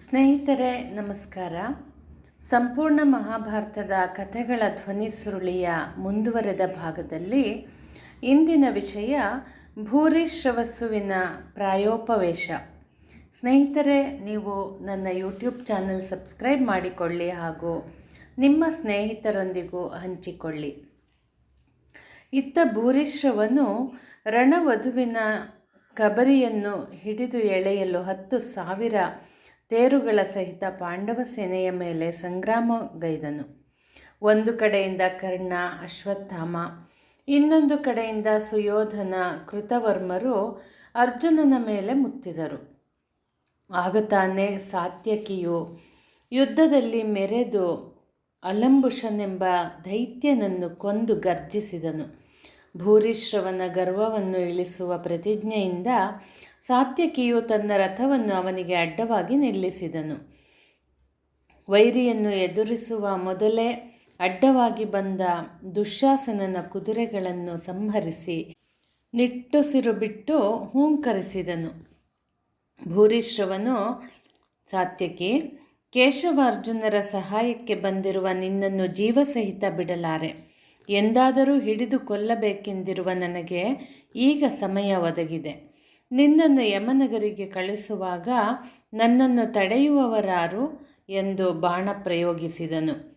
ಸ್ನೇಹಿತರೆ, ನಮಸ್ಕಾರ. ಸಂಪೂರ್ಣ ಮಹಾಭಾರತದ ಕಥೆಗಳ ಧ್ವನಿ ಸುರುಳಿಯ ಮುಂದುವರೆದ ಭಾಗದಲ್ಲಿ ಇಂದಿನ ವಿಷಯ ಭೂರಿಶ್ರವಸ್ಸುವಿನ ಪ್ರಾಯೋಪವೇಶ. ಸ್ನೇಹಿತರೆ, ನೀವು ನನ್ನ ಯೂಟ್ಯೂಬ್ ಚಾನಲ್ ಸಬ್ಸ್ಕ್ರೈಬ್ ಮಾಡಿಕೊಳ್ಳಿ ಹಾಗೂ ನಿಮ್ಮ ಸ್ನೇಹಿತರೊಂದಿಗೂ ಹಂಚಿಕೊಳ್ಳಿ. ಇತ್ತ ಭೂರಿಶ್ರವನು ರಣವಧುವಿನ ಕಬರಿಯನ್ನು ಹಿಡಿದು ಎಳೆಯಲು ಹತ್ತು ಸಾವಿರ ತೇರುಗಳ ಸಹಿತ ಪಾಂಡವ ಸೇನೆಯ ಮೇಲೆ ಸಂಗ್ರಾಮಗೈದನು ಒಂದು ಕಡೆಯಿಂದ ಕರ್ಣ, ಅಶ್ವತ್ಥಾಮ, ಇನ್ನೊಂದು ಕಡೆಯಿಂದ ಸುಯೋಧನ, ಕೃತವರ್ಮರು ಅರ್ಜುನನ ಮೇಲೆ ಮುತ್ತಿದರು. ಆಗ ತಾನೇ ಸಾತ್ಯಕಿಯು ಯುದ್ಧದಲ್ಲಿ ಮೆರೆದು ಅಲಂಬುಷನೆಂಬ ದೈತ್ಯನನ್ನು ಕೊಂದು ಗರ್ಜಿಸಿದನು. ಭೂರಿಶ್ರವನ ಗರ್ವವನ್ನು ಇಳಿಸುವ ಪ್ರತಿಜ್ಞೆಯಿಂದ ಸಾತ್ಯಕಿಯು ತನ್ನ ರಥವನ್ನು ಅವನಿಗೆ ಅಡ್ಡವಾಗಿ ನಿಲ್ಲಿಸಿದನು. ವೈರಿಯನ್ನು ಎದುರಿಸುವ ಮೊದಲೇ ಅಡ್ಡವಾಗಿ ಬಂದ ದುಶ್ಯಾಸನನ ಕುದುರೆಗಳನ್ನು ಸಂಹರಿಸಿ ನಿಟ್ಟುಸಿರು ಬಿಟ್ಟು ಹೂಂಕರಿಸಿದನು. ಭೂರಿಶ್ರವನು, ಸಾತ್ಯಕಿ, ಕೇಶವಾರ್ಜುನರ ಸಹಾಯಕ್ಕೆ ಬಂದಿರುವ ನಿನ್ನನ್ನು ಜೀವಸಹಿತ ಬಿಡಲಾರೆ. ಎಂದಾದರೂ ಹಿಡಿದು ಕೊಲ್ಲಬೇಕೆಂದಿರುವ ನನಗೆ ಈಗ ಸಮಯ ಒದಗಿದೆ. ನಿನ್ನನ್ನು ಯಮನಗರಿಗೆ ಕಳಿಸುವಾಗ ನನ್ನನ್ನು ತಡೆಯುವವರಾರು ಎಂದು ಬಾಣ ಪ್ರಯೋಗಿಸಿದನು.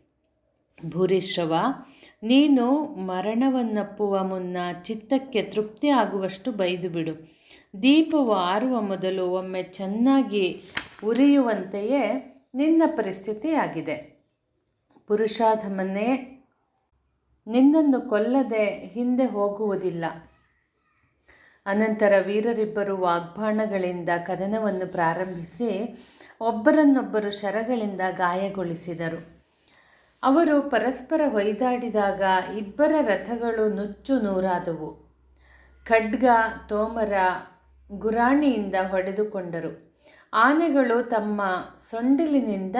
ಭೂರಿಶ್ರವ ನೀನು ಮರಣವನ್ನಪ್ಪುವ ಮುನ್ನ ಚಿತ್ತಕ್ಕೆ ತೃಪ್ತಿ ಆಗುವಷ್ಟು ಬೈದು ಬಿಡು. ದೀಪವು ಆರುವ ಮೊದಲು ಒಮ್ಮೆ ಚೆನ್ನಾಗಿ ಉರಿಯುವಂತೆಯೇ ನಿನ್ನ ಪರಿಸ್ಥಿತಿಯಾಗಿದೆ. ಪುರುಷಾಧಮನ್ನೇ ನಿನ್ನನ್ನು ಕೊಲ್ಲದೆ ಹಿಂದೆ ಹೋಗುವುದಿಲ್ಲ. ಅನಂತರ ವೀರರಿಬ್ಬರು ವಾಗ್ಬಾಣಗಳಿಂದ ಕದನವನ್ನು ಪ್ರಾರಂಭಿಸಿ ಒಬ್ಬರನ್ನೊಬ್ಬರು ಶರಗಳಿಂದ ಗಾಯಗೊಳಿಸಿದರು. ಅವರು ಪರಸ್ಪರ ಹೊಯ್ದಾಡಿದಾಗ ಇಬ್ಬರ ರಥಗಳು ನುಚ್ಚು ನೂರಾದವು. ಖಡ್ಗ, ತೋಮರ ಗುರಾಣಿಯಿಂದ ಹೊಡೆದುಕೊಂಡರು. ಆನೆಗಳು ತಮ್ಮ ಸೊಂಡಿಲಿನಿಂದ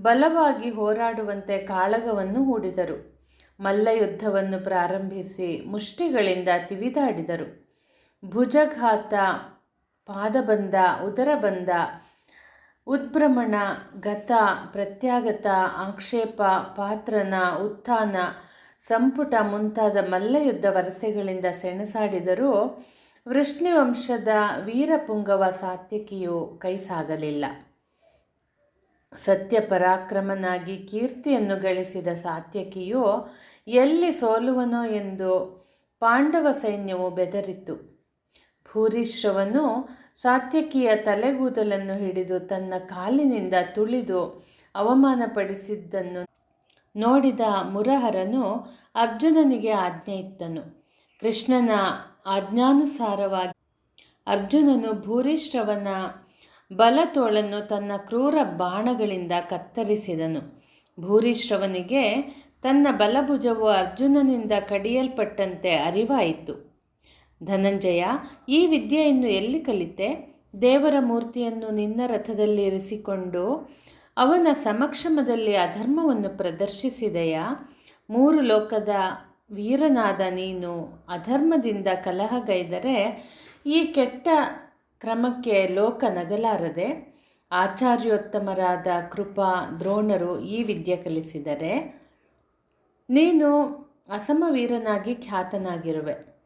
ಬಲವಾಗಿ ಹೋರಾಡುವಂತೆ ಕಾಳಗವನ್ನು ಹೂಡಿದರು. ಮಲ್ಲಯುದ್ಧವನ್ನು ಪ್ರಾರಂಭಿಸಿ ಮುಷ್ಟಿಗಳಿಂದ ತಿವಿದಾಡಿದರು. ಭುಜಘಾತ, ಪಾದಬಂಧ, ಉದರಬಂಧ, ಉದ್ಭ್ರಮಣ, ಗತ ಪ್ರತ್ಯಾಗತ ಆಕ್ಷೇಪ, ಪಾತ್ರನ, ಉತ್ಥಾನ, ಸಂಪುಟ ಮುಂತಾದ ಮಲ್ಲಯುದ್ಧ ವರಸೆಗಳಿಂದ ಸೆಣಸಾಡಿದರೂ ವೃಷ್ಣಿವಂಶದ ವೀರಪುಂಗವ ಸಾತ್ಯಕಿಯು ಕೈ ಸಾಗಲಿಲ್ಲ ಸತ್ಯ ಪರಾಕ್ರಮನಾಗಿ ಕೀರ್ತಿಯನ್ನು ಗಳಿಸಿದ ಸಾತ್ಯಕಿಯು ಎಲ್ಲಿ ಸೋಲುವನೋ ಎಂದು ಪಾಂಡವ ಸೈನ್ಯವು ಬೆದರಿತು ಭೂರಿಶ್ರವನು ಸಾತ್ಯಕಿಯ ತಲೆಗೂದಲನ್ನು ಹಿಡಿದು ತನ್ನ ಕಾಲಿನಿಂದ ತುಳಿದು ಅವಮಾನಪಡಿಸಿದ್ದನ್ನು ನೋಡಿದ ಮುರಹರನು ಅರ್ಜುನನಿಗೆ ಆಜ್ಞೆ ಇತ್ತನು ಕೃಷ್ಣನ ಆಜ್ಞಾನುಸಾರವಾಗಿ ಅರ್ಜುನನು ಭೂರಿಶ್ರವನ ಬಲತೋಳನ್ನು ತನ್ನ ಕ್ರೂರ ಬಾಣಗಳಿಂದ ಕತ್ತರಿಸಿದನು. ಭೂರಿಶ್ರವನಿಗೆ ತನ್ನ ಬಲಭುಜವು ಅರ್ಜುನನಿಂದ ಕಡಿಯಲ್ಪಟ್ಟಂತೆ ಅರಿವಾಯಿತು. ಧನಂಜಯ, ಈ ವಿದ್ಯೆಯನ್ನು ಎಲ್ಲಿ ಕಲಿತೆ? ದೇವರ ಮೂರ್ತಿಯನ್ನು ನಿನ್ನ ರಥದಲ್ಲಿ ಇರಿಸಿಕೊಂಡು ಅವನ ಸಮಕ್ಷಮದಲ್ಲಿ ಅಧರ್ಮವನ್ನು ಪ್ರದರ್ಶಿಸಿದೆಯಾ? ಮೂರು ಲೋಕದ ವೀರನಾದ ನೀನು ಅಧರ್ಮದಿಂದ ಕಲಹಗೈದರೆ ಈ ಕೆಟ್ಟ ಕ್ರಮಕ್ಕೆ ಲೋಕ ನಗಲಾರದೆ ಆಚಾರ್ಯೋತ್ತಮರಾದ ಕೃಪಾ ದ್ರೋಣರು ಈ ವಿದ್ಯೆ ಕಲಿಸಿದರೆ, ನೀನು ಅಸಮವೀರನಾಗಿ ಖ್ಯಾತನಾಗಿರುವೆ.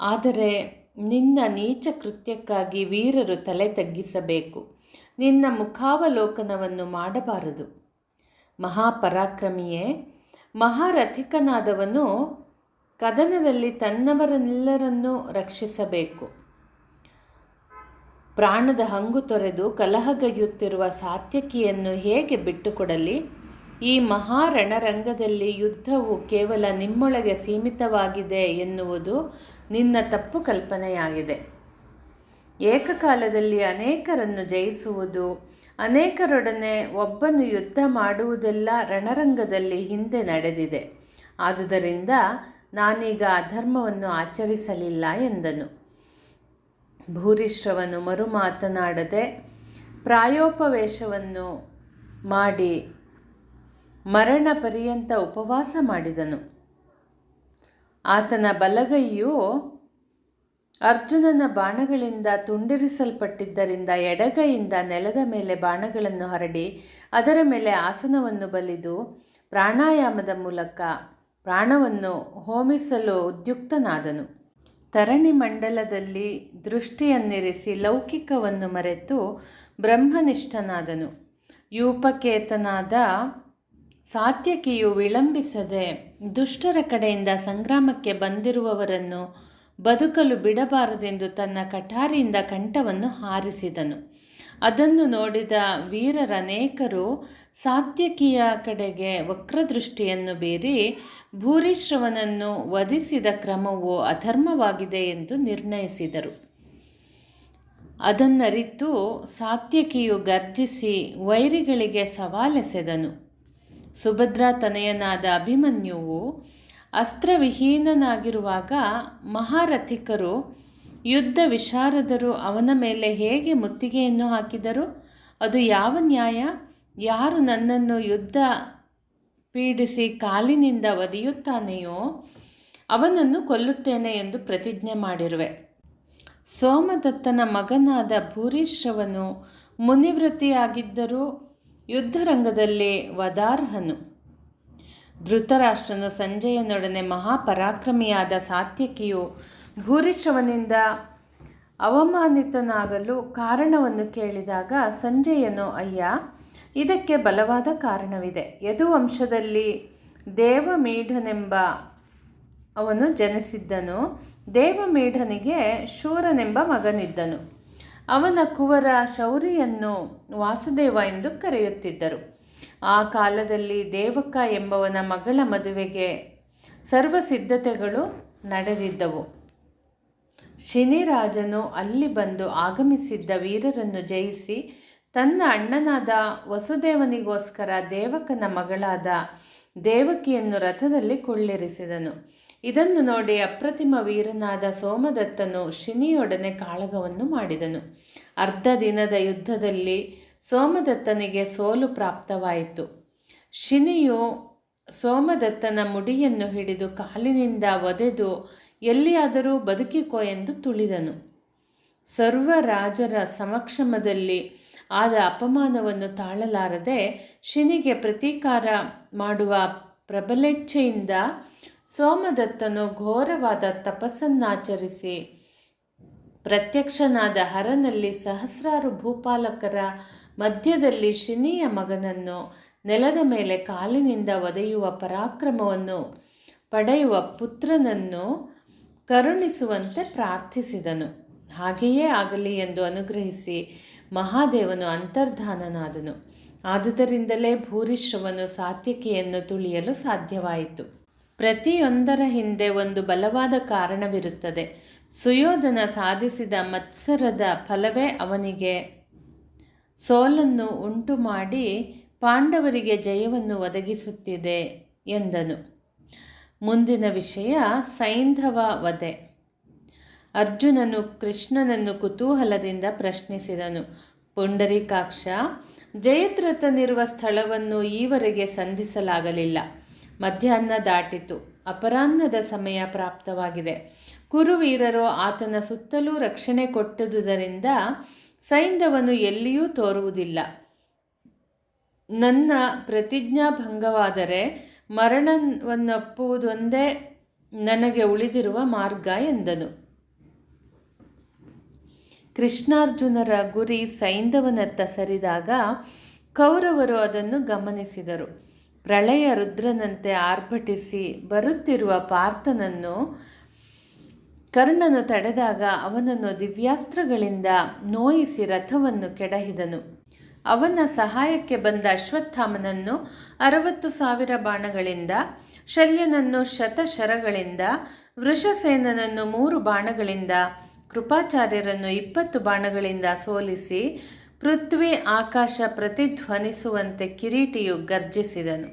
ಆದರೆ ನಿನ್ನ ನೀಚ ಕೃತ್ಯಕ್ಕಾಗಿ ವೀರರು ತಲೆ ತಗ್ಗಿಸಬೇಕು. ನಿನ್ನ ಮುಖಾವಲೋಕನವನ್ನು ಮಾಡಬಾರದು. ಮಹಾಪರಾಕ್ರಮಿಯೇ, ಮಹಾರಥಿಕನಾದವನು ಕದನದಲ್ಲಿ ತನ್ನವರೆಲ್ಲರನ್ನೂ ರಕ್ಷಿಸಬೇಕು. ಪ್ರಾಣದ ಹಂಗು ತೊರೆದು ಕಲಹಗೈಯುತ್ತಿರುವ ಸಾತ್ಯಕಿಯನ್ನು ಹೇಗೆ ಬಿಟ್ಟುಕೊಡಲಿ? ಈ ಮಹಾರಣರಂಗದಲ್ಲಿ ಯುದ್ಧವು ಕೇವಲ ನಿಮ್ಮೊಳಗೆ ಸೀಮಿತವಾಗಿದೆ ಎನ್ನುವುದು ನಿನ್ನ ತಪ್ಪು ಕಲ್ಪನೆಯಾಗಿದೆ. ಏಕಕಾಲದಲ್ಲಿ ಅನೇಕರನ್ನು ಜಯಿಸುವುದು, ಅನೇಕರೊಡನೆ ಒಬ್ಬನು ಯುದ್ಧ ಮಾಡುವುದೆಲ್ಲ ರಣರಂಗದಲ್ಲಿ ಹಿಂದೆ ನಡೆದಿದೆ. ಆದುದರಿಂದ ನಾನೀಗ ಅಧರ್ಮವನ್ನು ಆಚರಿಸಲಿಲ್ಲ ಎಂದನು. ಭೂರಿಶ್ರವನು ಮರು ಮಾತನಾಡದೆ ಪ್ರಾಯೋಪವೇಶವನ್ನು ಮಾಡಿ ಮರಣ ಪರ್ಯಂತ ಉಪವಾಸ ಮಾಡಿದನು. ಆತನ ಬಲಗೈಯು ಅರ್ಜುನನ ಬಾಣಗಳಿಂದ ತುಂಡಿರಿಸಲ್ಪಟ್ಟಿದ್ದರಿಂದ ಎಡಗೈಯಿಂದ ನೆಲದ ಮೇಲೆ ಬಾಣಗಳನ್ನು ಹರಡಿ ಅದರ ಮೇಲೆ ಆಸನವನ್ನು ಬಲಿದು ಪ್ರಾಣಾಯಾಮದ ಮೂಲಕ ಪ್ರಾಣವನ್ನು ಹೋಮಿಸಲು ಉದ್ಯುಕ್ತನಾದನು. ತರಣಿ ಮಂಡಲದಲ್ಲಿ ದೃಷ್ಟಿಯನ್ನಿರಿಸಿ ಲೌಕಿಕವನ್ನು ಮರೆತು ಬ್ರಹ್ಮನಿಷ್ಠನಾದನು. ಯೂಪಕೇತನಾದ ಸಾತ್ಯಕಿಯು ವಿಳಂಬಿಸದೆ ದುಷ್ಟರ ಕಡೆಯಿಂದ ಸಂಗ್ರಾಮಕ್ಕೆ ಬಂದಿರುವವರನ್ನು ಬದುಕಲು ಬಿಡಬಾರದೆಂದು ತನ್ನ ಕಠಾರಿಯಿಂದ ಕಂಠವನ್ನು ಹಾರಿಸಿದನು. ಅದನ್ನು ನೋಡಿದ ವೀರರನೇಕರು ಸಾತ್ಯಕಿಯ ಕಡೆಗೆ ವಕ್ರದೃಷ್ಟಿಯನ್ನು ಬೀರಿ ಭೂರಿಶ್ರವನನ್ನು ವಧಿಸಿದ ಕ್ರಮವು ಅಧರ್ಮವಾಗಿದೆ ಎಂದು ನಿರ್ಣಯಿಸಿದರು. ಅದನ್ನರಿತು ಸಾತ್ಯಕಿಯು ಗರ್ಜಿಸಿ ವೈರಿಗಳಿಗೆ ಸವಾಲೆಸೆದನು. ಸುಭದ್ರಾ ತನಯನಾದ ಅಭಿಮನ್ಯುವು ಅಸ್ತ್ರವಿಹೀನನಾಗಿರುವಾಗ ಮಹಾರಥಿಕರು ಯುದ್ಧ ವಿಶಾರದರು ಅವನ ಮೇಲೆ ಹೇಗೆ ಮುತ್ತಿಗೆಯನ್ನು ಹಾಕಿದರು? ಅದು ಯಾವ ನ್ಯಾಯ? ಯಾರು ನನ್ನನ್ನು ಯುದ್ಧ ಪೀಡಿಸಿ ಕಾಲಿನಿಂದ ಒದೆಯುತ್ತಾನೆಯೋ ಅವನನ್ನು ಕೊಲ್ಲುತ್ತೇನೆ ಎಂದು ಪ್ರತಿಜ್ಞೆ ಮಾಡಿರುವೆ. ಸೋಮದತ್ತನ ಮಗನಾದ ಭೂರೀಶ್ರವನು ಮುನಿವೃತ್ತಿಯಾಗಿದ್ದರೂ ಯುದ್ಧರಂಗದಲ್ಲಿ ವದಾರ್ಹನು. ಧೃತರಾಷ್ಟ್ರನು ಸಂಜಯನೊಡನೆ ಮಹಾಪರಾಕ್ರಮಿಯಾದ ಸಾತ್ಯಕಿಯು ಭೂರಿಶ್ರವನಿಂದ ಅವಮಾನಿತನಾಗಲು ಕಾರಣವನ್ನು ಕೇಳಿದಾಗ, ಸಂಜೆಯನು ಅಯ್ಯ, ಇದಕ್ಕೆ ಬಲವಾದ ಕಾರಣವಿದೆ. ಯದುವಂಶದಲ್ಲಿ ದೇವಮೀಢನೆಂಬ ಅವನು ಜನಿಸಿದ್ದನು. ದೇವಮೀಢನಿಗೆ ಶೂರನೆಂಬ ಮಗನಿದ್ದನು. ಅವನ ಕುವರ ಶೌರಿಯನ್ನು ವಾಸುದೇವ ಎಂದು ಕರೆಯುತ್ತಿದ್ದರು. ಆ ಕಾಲದಲ್ಲಿ ದೇವಕ್ಕ ಎಂಬವನ ಮಗಳ ಮದುವೆಗೆ ಸರ್ವ ಸಿದ್ಧತೆಗಳು ನಡೆದಿದ್ದವು. ಶಿನಿರಾಜನು ಅಲ್ಲಿ ಬಂದು ಆಗಮಿಸಿದ್ದ ವೀರರನ್ನು ಜಯಿಸಿ ತನ್ನ ಅಣ್ಣನಾದ ವಸುದೇವನಿಗೋಸ್ಕರ ದೇವಕನ ಮಗಳಾದ ದೇವಕಿಯನ್ನು ರಥದಲ್ಲಿ ಕೊಳ್ಳಿರಿಸಿದನು. ಇದನ್ನು ನೋಡಿ ಅಪ್ರತಿಮ ವೀರನಾದ ಸೋಮದತ್ತನು ಶಿನಿಯೊಡನೆ ಕಾಳಗವನ್ನು ಮಾಡಿದನು. ಅರ್ಧ ದಿನದ ಯುದ್ಧದಲ್ಲಿ ಸೋಮದತ್ತನಿಗೆ ಸೋಲು ಪ್ರಾಪ್ತವಾಯಿತು. ಶಿನಿಯು ಸೋಮದತ್ತನ ಮುಡಿಯನ್ನು ಹಿಡಿದು ಕಾಲಿನಿಂದ ಒದೆದು ಎಲ್ಲಿಯಾದರೂ ಬದುಕಿಕೋ ಎಂದು ತುಳಿದನು. ಸರ್ವ ರಾಜರ ಸಮಕ್ಷಮದಲ್ಲಿ ಆದ ಅಪಮಾನವನ್ನು ತಾಳಲಾರದೆ ಶಿನಿಗೆ ಪ್ರತೀಕಾರ ಮಾಡುವ ಪ್ರಬಲೇಚ್ಛೆಯಿಂದ ಸೋಮದತ್ತನು ಘೋರವಾದ ತಪಸ್ಸನ್ನಾಚರಿಸಿ ಪ್ರತ್ಯಕ್ಷನಾದ ಹರನಲ್ಲಿ ಸಹಸ್ರಾರು ಭೂಪಾಲಕರ ಮಧ್ಯದಲ್ಲಿ ಶಿನಿಯ ಮಗನನ್ನು ನೆಲದ ಮೇಲೆ ಕಾಲಿನಿಂದ ಒದೆಯುವ ಪರಾಕ್ರಮವನ್ನು ಪಡೆಯುವ ಪುತ್ರನನ್ನು ಕರುಣಿಸುವಂತೆ ಪ್ರಾರ್ಥಿಸಿದನು. ಹಾಗೆಯೇ ಆಗಲಿ ಎಂದು ಅನುಗ್ರಹಿಸಿ ಮಹಾದೇವನು ಅಂತರ್ಧಾನನಾದನು. ಆದುದರಿಂದಲೇ ಭೂರಿಶ್ರವನು ಸಾತ್ಯಕಿಯನ್ನು ತುಳಿಯಲು ಸಾಧ್ಯವಾಯಿತು. ಪ್ರತಿಯೊಂದರ ಹಿಂದೆ ಒಂದು ಬಲವಾದ ಕಾರಣವಿರುತ್ತದೆ. ಸುಯೋಧನ ಸಾಧಿಸಿದ ಮತ್ಸರದ ಫಲವೇ ಅವನಿಗೆ ಸೋಲನ್ನು ಉಂಟು ಮಾಡಿ ಪಾಂಡವರಿಗೆ ಜಯವನ್ನು ಒದಗಿಸುತ್ತಿದೆ ಎಂದನು. ಮುಂದಿನ ವಿಷಯ ಸೈಂಧವ ವಧೆ ಅರ್ಜುನನು ಕೃಷ್ಣನನ್ನು ಕುತೂಹಲದಿಂದ ಪ್ರಶ್ನಿಸಿದನು. ಪುಂಡರೀಕಾಕ್ಷ ಜಯದ್ರಥನಿರುವ ಸ್ಥಳವನ್ನು ಈವರೆಗೆ ಸಂಧಿಸಲಾಗಲಿಲ್ಲ. ಮಧ್ಯಾಹ್ನ ದಾಟಿತು. ಅಪರಾಹ್ನದ ಸಮಯ ಪ್ರಾಪ್ತವಾಗಿದೆ. ಕುರುವೀರರು ಆತನ ಸುತ್ತಲೂ ರಕ್ಷಣೆ ಕೊಟ್ಟದುದರಿಂದ ಸೈಂಧವನು ಎಲ್ಲಿಯೂ ತೋರುವುದಿಲ್ಲ. ನನ್ನ ಪ್ರತಿಜ್ಞಾಭಂಗವಾದರೆ ಮರಣವನ್ನಪ್ಪುವುದೊಂದೇ ನನಗೆ ಉಳಿದಿರುವ ಮಾರ್ಗ ಎಂದನು. ಕೃಷ್ಣಾರ್ಜುನರ ಗುರಿ ಸೈಂಧವನತ್ತ ಸರಿದಾಗ ಕೌರವರು ಅದನ್ನು ಗಮನಿಸಿದರು. ಪ್ರಳಯ ರುದ್ರನಂತೆ ಆರ್ಭಟಿಸಿ ಬರುತ್ತಿರುವ ಪಾರ್ಥನನ್ನು ಕರ್ಣನು ತಡೆದಾಗ ಅವನನ್ನು ದಿವ್ಯಾಸ್ತ್ರಗಳಿಂದ ನೋಯಿಸಿ ರಥವನ್ನು ಕೆಡಹಿದನು. ಅವನ ಸಹಾಯಕ್ಕೆ ಬಂದ ಅಶ್ವತ್ಥಾಮನನ್ನು ಅರವತ್ತು ಸಾವಿರ ಬಾಣಗಳಿಂದ, ಶಲ್ಯನನ್ನು ಶತಶರಗಳಿಂದ, ವೃಷಸೇನನನ್ನು ಮೂರು ಬಾಣಗಳಿಂದ, ಕೃಪಾಚಾರ್ಯರನ್ನು ಇಪ್ಪತ್ತು ಬಾಣಗಳಿಂದ ಸೋಲಿಸಿ ಪೃಥ್ವಿ ಆಕಾಶ ಪ್ರತಿಧ್ವನಿಸುವಂತೆ ಕಿರೀಟಿಯು ಗರ್ಜಿಸಿದನು.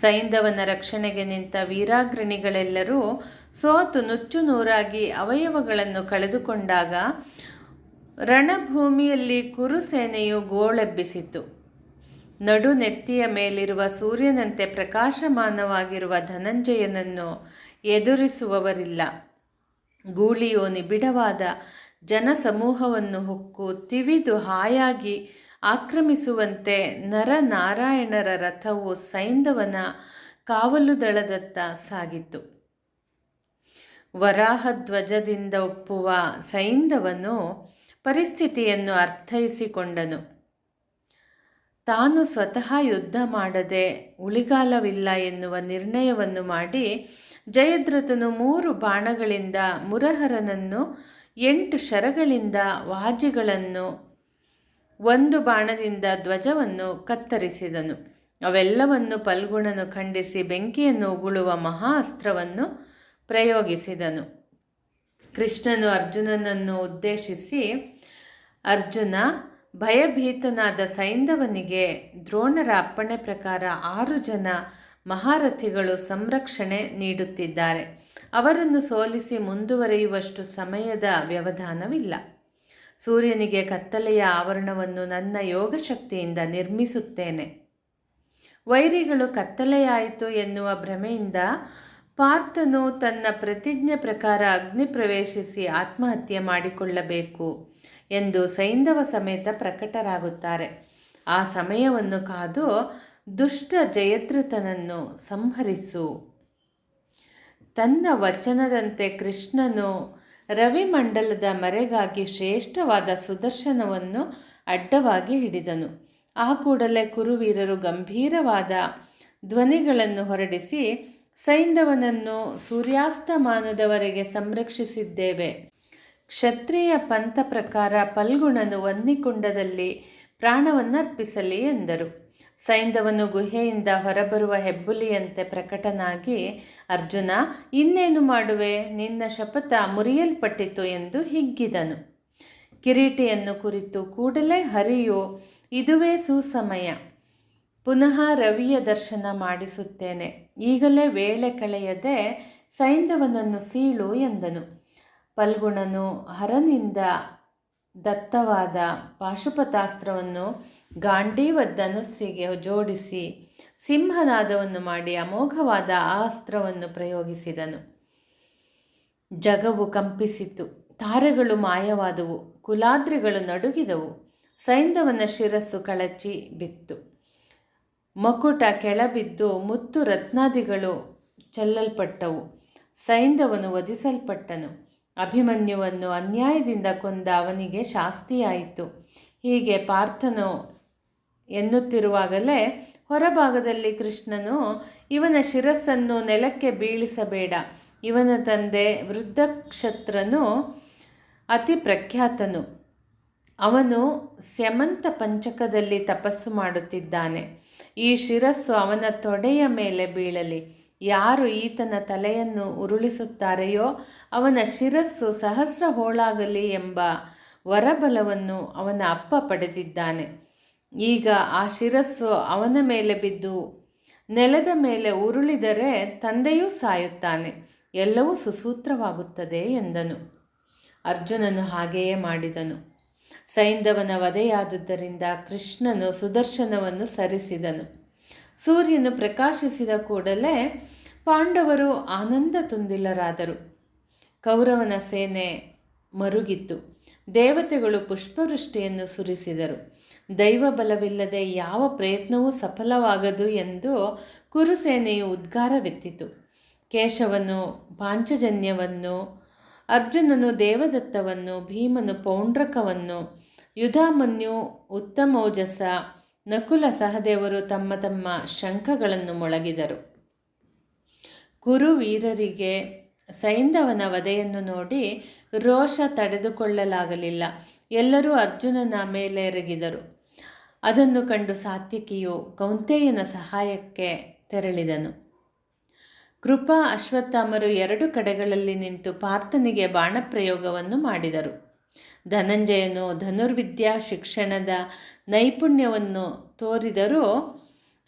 ಸೈಂಧವನ ರಕ್ಷಣೆಗೆ ನಿಂತ ವೀರಾಗ್ರಣಿಗಳೆಲ್ಲರೂ ಸೋತು ನುಚ್ಚು ನೂರಾಗಿ ಅವಯವಗಳನ್ನು ಕಳೆದುಕೊಂಡಾಗ ರಣಭೂಮಿಯಲ್ಲಿ ಕುರುಸೇನೆಯು ಗೋಳೆಬ್ಬಿಸಿತು ನಡು ನೆತ್ತಿಯ ಮೇಲಿರುವ ಸೂರ್ಯನಂತೆ ಪ್ರಕಾಶಮಾನವಾಗಿರುವ ಧನಂಜಯನನ್ನು ಎದುರಿಸುವವರಿಲ್ಲ. ಗೂಳಿಯು ನಿಬಿಡವಾದ ಜನಸಮೂಹವನ್ನು ಹೊಕ್ಕು ತಿವಿದು ಹಾಯಾಗಿ ಆಕ್ರಮಿಸುವಂತೆ ನರನಾರಾಯಣರ ರಥವು ಸೈಂಧವನ ಕಾವಲು ದಳದತ್ತ ಸಾಗಿತು ವರಾಹಧ್ವಜದಿಂದ ಒಪ್ಪುವ ಸೈಂಧವನು ಪರಿಸ್ಥಿತಿಯನ್ನು ಅರ್ಥೈಸಿಕೊಂಡನು. ತಾನು ಸ್ವತಃ ಯುದ್ಧ ಮಾಡದೆ ಉಳಿಗಾಲವಿಲ್ಲ ಎನ್ನುವ ನಿರ್ಣಯವನ್ನು ಮಾಡಿ ಜಯದ್ರಥನು ಮೂರು ಬಾಣಗಳಿಂದ ಮುರಹರನನ್ನು, ಎಂಟು ಶರಗಳಿಂದ ವಾಜಿಗಳನ್ನು, ಒಂದು ಬಾಣದಿಂದ ಧ್ವಜವನ್ನು ಕತ್ತರಿಸಿದನು. ಅವೆಲ್ಲವನ್ನು ಪಲ್ಗುಣನು ಖಂಡಿಸಿ ಬೆಂಕಿಯನ್ನು ಉಗುಳುವ ಮಹಾ ಅಸ್ತ್ರವನ್ನು ಪ್ರಯೋಗಿಸಿದನು. ಕೃಷ್ಣನು ಅರ್ಜುನನನ್ನು ಉದ್ದೇಶಿಸಿ ಅರ್ಜುನ ಭಯಭೀತನಾದ ಸೈಂಧವನಿಗೆ ದ್ರೋಣರ ಅಪ್ಪಣೆ ಪ್ರಕಾರ ಆರು ಜನ ಮಹಾರಥಿಗಳು ಸಂರಕ್ಷಣೆ ನೀಡುತ್ತಿದ್ದಾರೆ. ಅವರನ್ನು ಸೋಲಿಸಿ ಮುಂದುವರಿಯುವಷ್ಟು ಸಮಯದ ವ್ಯವಧಾನವಿಲ್ಲ. ಸೂರ್ಯನಿಗೆ ಕತ್ತಲೆಯ ಆವರಣವನ್ನು ನನ್ನ ಯೋಗಶಕ್ತಿಯಿಂದ ನಿರ್ಮಿಸುತ್ತೇನೆ. ವೈರಿಗಳು ಕತ್ತಲೆಯಾಯಿತು ಎನ್ನುವ ಭ್ರಮೆಯಿಂದ ಪಾರ್ಥನು ತನ್ನ ಪ್ರತಿಜ್ಞೆ ಪ್ರಕಾರ ಅಗ್ನಿ ಪ್ರವೇಶಿಸಿ ಆತ್ಮಹತ್ಯೆ ಮಾಡಿಕೊಳ್ಳಬೇಕು. ಎಂದು ಸೈಂಧವ ಸಮೇತ ಪ್ರಕಟರಾಗುತ್ತಾರೆ. ಆ ಸಮಯವನ್ನು ಕಾದು ದುಷ್ಟ ಜಯದ್ರಥನನ್ನು ಸಂಹರಿಸು. ತನ್ನ ವಚನದಂತೆ ಕೃಷ್ಣನು ರವಿಮಂಡಲದ ಮರೆಗಾಗಿ ಶ್ರೇಷ್ಠವಾದ ಸುದರ್ಶನವನ್ನು ಅಡ್ಡವಾಗಿ ಹಿಡಿದನು. ಆ ಕೂಡಲೇ ಕುರುವೀರರು ಗಂಭೀರವಾದ ಧ್ವನಿಗಳನ್ನು ಹೊರಡಿಸಿ, ಸೈಂಧವನನ್ನು ಸೂರ್ಯಾಸ್ತಮಾನದವರೆಗೆ ಸಂರಕ್ಷಿಸಿದ್ದೇವೆ. ಕ್ಷತ್ರಿಯ ಪಂಥ ಪ್ರಕಾರ ಪಲ್ಗುಣನು ವನ್ನಿಕುಂಡದಲ್ಲಿ ಪ್ರಾಣವನ್ನರ್ಪಿಸಲಿ ಎಂದರು. ಸೈಂಧವನು ಗುಹೆಯಿಂದ ಹೊರಬರುವ ಹೆಬ್ಬುಲಿಯಂತೆ ಪ್ರಕಟನಾಗಿ, ಅರ್ಜುನ, ಇನ್ನೇನು ಮಾಡುವೆ? ನಿನ್ನ ಶಪಥ ಮುರಿಯಲ್ಪಟ್ಟಿತು ಎಂದು ಹಿಗ್ಗಿದನು. ಕಿರೀಟಿಯನ್ನು ಕುರಿತು ಕೂಡಲೇ ಹರಿಯು, ಇದುವೇ ಸುಸಮಯ. ಪುನಃ ರವಿಯ ದರ್ಶನ ಮಾಡಿಸುತ್ತೇನೆ. ಈಗಲೇ ವೇಳೆ ಕಳೆಯದೆ ಸೈಂಧವನನ್ನು ಸೀಳು ಎಂದನು. ಪಲ್ಗುಣನು ಹರನಿಂದ ದತ್ತವಾದ ಪಾಶುಪತಾಸ್ತ್ರವನ್ನು ಗಾಂಡೀವ ಧನುಸ್ಸಿಗೆ ಜೋಡಿಸಿ ಸಿಂಹನಾದವನ್ನು ಮಾಡಿ ಅಮೋಘವಾದ ಆ ಅಸ್ತ್ರವನ್ನು ಪ್ರಯೋಗಿಸಿದನು. ಜಗವು ಕಂಪಿಸಿತು. ತಾರೆಗಳು ಮಾಯವಾದವು. ಕುಲಾದ್ರಿಗಳು ನಡುಗಿದವು. ಸೈಂಧವನ ಶಿರಸ್ಸು ಕಳಚಿ ಬಿತ್ತು. ಮಕುಟ ಕೆಳಬಿದ್ದು ಮುತ್ತು ರತ್ನಾದಿಗಳು ಚೆಲ್ಲಲ್ಪಟ್ಟವು. ಸೈಂಧವನು ವಧಿಸಲ್ಪಟ್ಟನು. ಅಭಿಮನ್ಯುವನ್ನು ಅನ್ಯಾಯದಿಂದ ಕೊಂದ ಅವನಿಗೆ ಶಾಸ್ತಿಯಾಯಿತು. ಹೀಗೆ ಪಾರ್ಥನು ಎನ್ನುತ್ತಿರುವಾಗಲೇ ಹೊರಭಾಗದಲ್ಲಿ ಕೃಷ್ಣನು, ಇವನ ಶಿರಸ್ಸನ್ನು ನೆಲಕ್ಕೆ ಬೀಳಿಸಬೇಡ. ಇವನ ತಂದೆ ವೃದ್ಧಕ್ಷತ್ರನು ಅತಿ ಪ್ರಖ್ಯಾತನು. ಅವನು ಸ್ಯಮಂತ ಪಂಚಕದಲ್ಲಿ ತಪಸ್ಸು ಮಾಡುತ್ತಿದ್ದಾನೆ. ಈ ಶಿರಸ್ಸು ಅವನ ತೊಡೆಯ ಮೇಲೆ ಬೀಳಲಿ. ಯಾರು ಈತನ ತಲೆಯನ್ನು ಉರುಳಿಸುತ್ತಾರೆಯೋ ಅವನ ಶಿರಸ್ಸು ಸಹಸ್ರ ಹೋಳಾಗಲಿ ಎಂಬ ವರಬಲವನ್ನು ಅವನ ಅಪ್ಪ ಪಡೆದಿದ್ದಾನೆ. ಈಗ ಆ ಶಿರಸ್ಸು ಅವನ ಮೇಲೆ ಬಿದ್ದು ನೆಲದ ಮೇಲೆ ಉರುಳಿದರೆ ತಂದೆಯೂ ಸಾಯುತ್ತಾನೆ, ಎಲ್ಲವೂ ಸುಸೂತ್ರವಾಗುತ್ತದೆ ಎಂದನು. ಅರ್ಜುನನು ಹಾಗೆಯೇ ಮಾಡಿದನು. ಸೈಂಧವನ ವಧೆಯಾದುದರಿಂದ ಕೃಷ್ಣನು ಸುದರ್ಶನವನ್ನು ಸರಿಸಿದನು. ಸೂರ್ಯನು ಪ್ರಕಾಶಿಸಿದ ಕೂಡಲೇ ಪಾಂಡವರು ಆನಂದ ತುಂದಿಲ್ಲರಾದರು ಕೌರವನ ಸೇನೆ ಮರುಗಿತ್ತು. ದೇವತೆಗಳು ಪುಷ್ಪವೃಷ್ಟಿಯನ್ನು ಸುರಿಸಿದರು. ದೈವ ಬಲವಿಲ್ಲದೆ ಯಾವ ಪ್ರಯತ್ನವೂ ಸಫಲವಾಗದು ಎಂದು ಕುರುಸೇನೆಯು ಉದ್ಗಾರವೆತ್ತಿತು. ಕೇಶವನು ಪಾಂಚಜನ್ಯವನ್ನು, ಅರ್ಜುನನು ದೇವದತ್ತವನ್ನು, ಭೀಮನು ಪೌಂಡ್ರಕವನ್ನು, ಯುಧಾಮನ್ಯು ಉತ್ತಮೋಜಸ ನಕುಲ ಸಹದೇವರು ತಮ್ಮ ತಮ್ಮ ಶಂಖಗಳನ್ನು ಮೊಳಗಿದರು. ಕುರುವೀರರಿಗೆ ಸೈಂಧವನ ವಧೆಯನ್ನು ನೋಡಿ ರೋಷ ತಡೆದುಕೊಳ್ಳಲಾಗಲಿಲ್ಲ. ಎಲ್ಲರೂ ಅರ್ಜುನನ ಮೇಲೆ ಎರಗಿದರು. ಅದನ್ನು ಕಂಡು ಸಾತ್ಯಕಿಯು ಕೌಂತೆಯನ ಸಹಾಯಕ್ಕೆ ತೆರಳಿದನು. ಕೃಪಾ ಅಶ್ವತ್ಥಾಮರು ಎರಡು ಕಡೆಗಳಲ್ಲಿ ನಿಂತು ಪಾರ್ಥನಿಗೆ ಬಾಣಪ್ರಯೋಗವನ್ನು ಮಾಡಿದರು. ಧನಂಜಯನು ಧನುರ್ವಿದ್ಯಾ ಶಿಕ್ಷಣದ ನೈಪುಣ್ಯವನ್ನು ತೋರಿದರೂ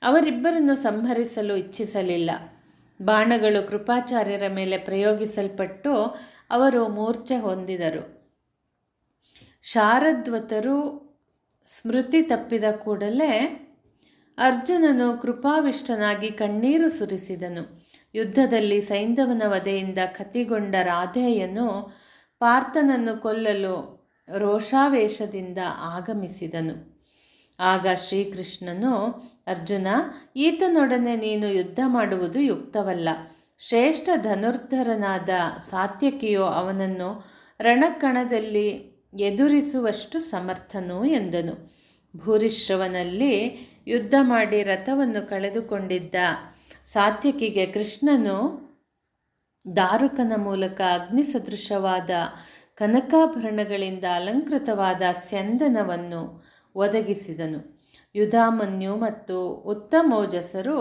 ಅವರಿಬ್ಬರನ್ನು ಸಂಹರಿಸಲು ಇಚ್ಛಿಸಲಿಲ್ಲ. ಬಾಣಗಳು ಕೃಪಾಚಾರ್ಯರ ಮೇಲೆ ಪ್ರಯೋಗಿಸಲ್ಪಟ್ಟು ಅವರು ಮೂರ್ಛೆ ಹೊಂದಿದರು. ಶಾರದ್ವತರು ಸ್ಮೃತಿ ತಪ್ಪಿದ ಕೂಡಲೇ ಅರ್ಜುನನು ಕೃಪಾವಿಷ್ಟನಾಗಿ ಕಣ್ಣೀರು ಸುರಿಸಿದನು. ಯುದ್ಧದಲ್ಲಿ ಸೈಂಧವನ ವಧೆಯಿಂದ ಕತಿಗೊಂಡ ರಾಧೆಯನು ಪಾರ್ಥನನ್ನು ಕೊಲ್ಲಲು ರೋಷಾವೇಶದಿಂದ ಆಗಮಿಸಿದನು. ಆಗ ಶ್ರೀಕೃಷ್ಣನು, ಅರ್ಜುನ, ಈತನೊಡನೆ ನೀನು ಯುದ್ಧ ಮಾಡುವುದು ಯುಕ್ತವಲ್ಲ. ಶ್ರೇಷ್ಠ ಧನುರ್ಧರನಾದ ಸಾತ್ಯಕಿಯು ಅವನನ್ನು ರಣಕಣದಲ್ಲಿ ಎದುರಿಸುವಷ್ಟು ಸಮರ್ಥನು ಎಂದನು. ಭೂರಿಶ್ರವನಲ್ಲಿ ಯುದ್ಧ ಮಾಡಿ ರಥವನ್ನು ಕಳೆದುಕೊಂಡಿದ್ದ ಸಾತ್ಯಕಿಗೆ ಕೃಷ್ಣನು ದಾರುಕನ ಮೂಲಕ ಅಗ್ನಿ ಸದೃಶವಾದ ಕನಕಾಭರಣಗಳಿಂದ ಅಲಂಕೃತವಾದ ಸ್ಯಂದನವನ್ನು ಒದಗಿಸಿದನು. ಯುಧಾಮನ್ಯು ಮತ್ತು ಉತ್ತಮೋಜಸರು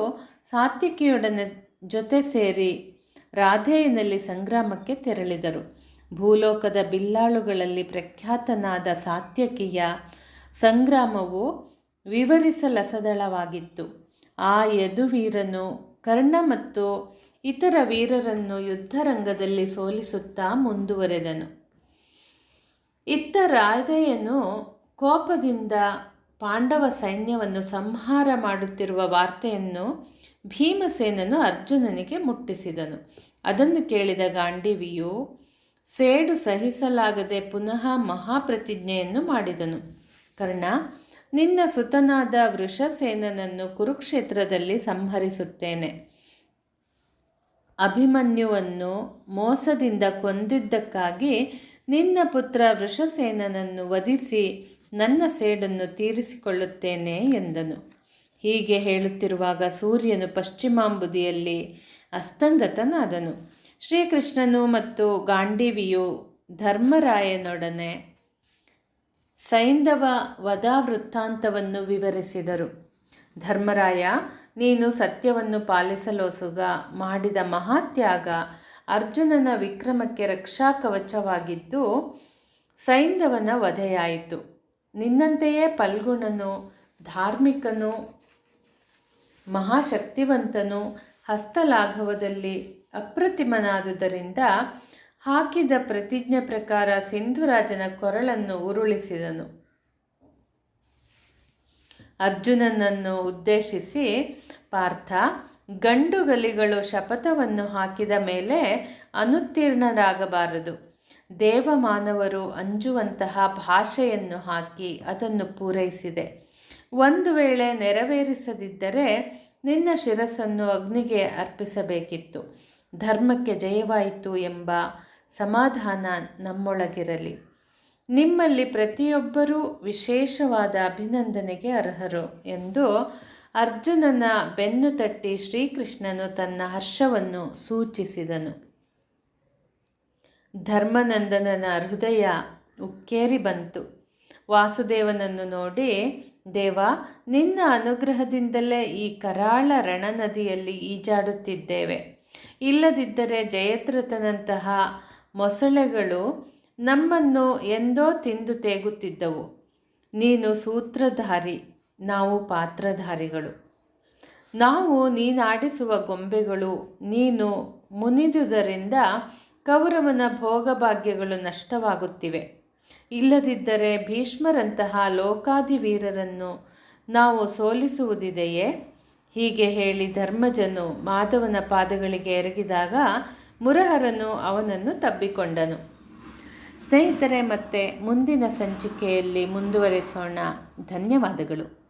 ಸಾತ್ವಿಕಿಯೊಡನೆ ಜೊತೆ ಸೇರಿ ರಾಧೆಯನಲ್ಲಿ ಸಂಗ್ರಾಮಕ್ಕೆ ತೆರಳಿದರು. ಭೂಲೋಕದ ಬಿಲ್ಲಾಳುಗಳಲ್ಲಿ ಪ್ರಖ್ಯಾತನಾದ ಸಾತ್ಯಕಿಯ ಸಂಗ್ರಾಮವು ವಿವರಿಸಲಸದಳವಾಗಿತ್ತು. ಆ ಯದುವೀರನು ಕರ್ಣ ಮತ್ತು ಇತರ ವೀರರನ್ನು ಯುದ್ಧರಂಗದಲ್ಲಿ ಸೋಲಿಸುತ್ತಾ ಮುಂದುವರೆದನು. ಇತ್ತ ರಾಧೆಯನು ಕೋಪದಿಂದ ಪಾಂಡವ ಸೈನ್ಯವನ್ನು ಸಂಹಾರ ಮಾಡುತ್ತಿರುವ ವಾರ್ತೆಯನ್ನು ಭೀಮಸೇನನು ಅರ್ಜುನನಿಗೆ ಮುಟ್ಟಿಸಿದನು. ಅದನ್ನು ಕೇಳಿದ ಗಾಂಡಿವಿಯು ಸೇಡು ಸಹಿಸಲಾಗದೆ ಪುನಃ ಮಹಾಪ್ರತಿಜ್ಞೆಯನ್ನು ಮಾಡಿದನು. ಕರ್ಣ, ನಿನ್ನ ಸುತನಾದ ವೃಷಸೇನನನ್ನು ಕುರುಕ್ಷೇತ್ರದಲ್ಲಿ ಸಂಹರಿಸುತ್ತೇನೆ. ಅಭಿಮನ್ಯುವನ್ನು ಮೋಸದಿಂದ ಕೊಂದಿದ್ದಕ್ಕಾಗಿ ನಿನ್ನ ಪುತ್ರ ವೃಷಸೇನನನ್ನು ವಧಿಸಿ ನನ್ನ ಸೇಡನ್ನು ತೀರಿಸಿಕೊಳ್ಳುತ್ತೇನೆ ಎಂದನು. ಹೀಗೆ ಹೇಳುತ್ತಿರುವಾಗ ಸೂರ್ಯನು ಪಶ್ಚಿಮಾಂಬುದಿಯಲ್ಲಿ ಅಸ್ತಂಗತನಾದನು. ಶ್ರೀಕೃಷ್ಣನು ಮತ್ತು ಗಾಂಡೀವಿಯು ಧರ್ಮರಾಯನೊಡನೆ ಸೈಂಧವ ವಧಾವೃತ್ತಾಂತವನ್ನು ವಿವರಿಸಿದರು. ಧರ್ಮರಾಯ ನೀನು ಸತ್ಯವನ್ನು ಪಾಲಿಸಲೋಸುಗ ಮಾಡಿದ ಮಹಾತ್ಯಾಗ ಅರ್ಜುನನ ವಿಕ್ರಮಕ್ಕೆ ರಕ್ಷಾ ಕವಚವಾಗಿದ್ದು ಸೈಂಧವನ ವಧೆಯಾಯಿತು. ನಿನ್ನಂತೆಯೇ ಪಲ್ಗುಣನು, ಧಾರ್ಮಿಕನು, ಮಹಾಶಕ್ತಿವಂತನು ಹಸ್ತಲಾಘವದಲ್ಲಿ ಅಪ್ರತಿಮನಾದುದರಿಂದ ಹಾಕಿದ ಪ್ರತಿಜ್ಞೆ ಪ್ರಕಾರ ಸಿಂಧುರಾಜನ ಕೊರಳನ್ನು ಉರುಳಿಸಿದನು. ಅರ್ಜುನನನ್ನು ಉದ್ದೇಶಿಸಿ ಪಾರ್ಥ ಗಂಡುಗಲಿಗಳು ಶಪಥವನ್ನು ಹಾಕಿದ ಮೇಲೆ ಅನುತ್ತೀರ್ಣರಾಗಬಾರದು. ದೇವಮಾನವರು ಅಂಜುವಂತಹ ಭಾಷೆಯನ್ನು ಹಾಕಿ ಅದನ್ನು ಪೂರೈಸಿದೆ. ಒಂದು ವೇಳೆ ನೆರವೇರಿಸದಿದ್ದರೆ ನಿನ್ನ ಶಿರಸ್ಸನ್ನು ಅಗ್ನಿಗೆ ಅರ್ಪಿಸಬೇಕಿತ್ತು. ಧರ್ಮಕ್ಕೆ ಜಯವಾಯಿತು ಎಂಬ ಸಮಾಧಾನ ನಮ್ಮೊಳಗಿರಲಿ. ನಿಮ್ಮಲ್ಲಿ ಪ್ರತಿಯೊಬ್ಬರೂ ವಿಶೇಷವಾದ ಅಭಿನಂದನೆಗೆ ಅರ್ಹರು ಎಂದು ಅರ್ಜುನನ ಬೆನ್ನು ತಟ್ಟಿ ಶ್ರೀಕೃಷ್ಣನು ತನ್ನ ಹರ್ಷವನ್ನು ಸೂಚಿಸಿದನು. ಧರ್ಮನಂದನನ ಹೃದಯ ಉಕ್ಕೇರಿ ಬಂತು. ವಾಸುದೇವನನ್ನು ನೋಡಿ, ದೇವ, ನಿನ್ನ ಅನುಗ್ರಹದಿಂದಲೇ ಈ ಕರಾಳ ರಣನದಿಯಲ್ಲಿ ಈಜಾಡುತ್ತಿದ್ದೇವೆ. ಇಲ್ಲದಿದ್ದರೆ ಜಯದ್ರಥನಂತಹ ಮೊಸಳೆಗಳು ನಮ್ಮನ್ನು ಎಂದೋ ತಿಂದು ತೇಗುತ್ತಿದ್ದವು. ನೀನು ಸೂತ್ರಧಾರಿ, ನಾವು ಪಾತ್ರಧಾರಿಗಳು. ನಾವು ನೀನಾಡಿಸುವ ಗೊಂಬೆಗಳು, ನೀನು ಮುನಿದುದರಿಂದ ಕೌರವನ ಭೋಗಭಾಗ್ಯಗಳು ನಷ್ಟವಾಗುತ್ತಿವೆ. ಇಲ್ಲದಿದ್ದರೆ ಭೀಷ್ಮರಂತಹ ಲೋಕಾದಿವೀರರನ್ನು ನಾವು ಸೋಲಿಸುವುದಿದೆಯೇ? ಹೀಗೆ ಹೇಳಿ ಧರ್ಮಜನು ಮಾಧವನ ಪಾದಗಳಿಗೆ ಎರಗಿದಾಗ ಮುರಹರನು ಅವನನ್ನು ತಬ್ಬಿಕೊಂಡನು. ಸ್ನೇಹಿತರೆ ಮತ್ತೆ ಮುಂದಿನ ಸಂಚಿಕೆಯಲ್ಲಿ ಮುಂದುವರಿಸೋಣ. ಧನ್ಯವಾದಗಳು.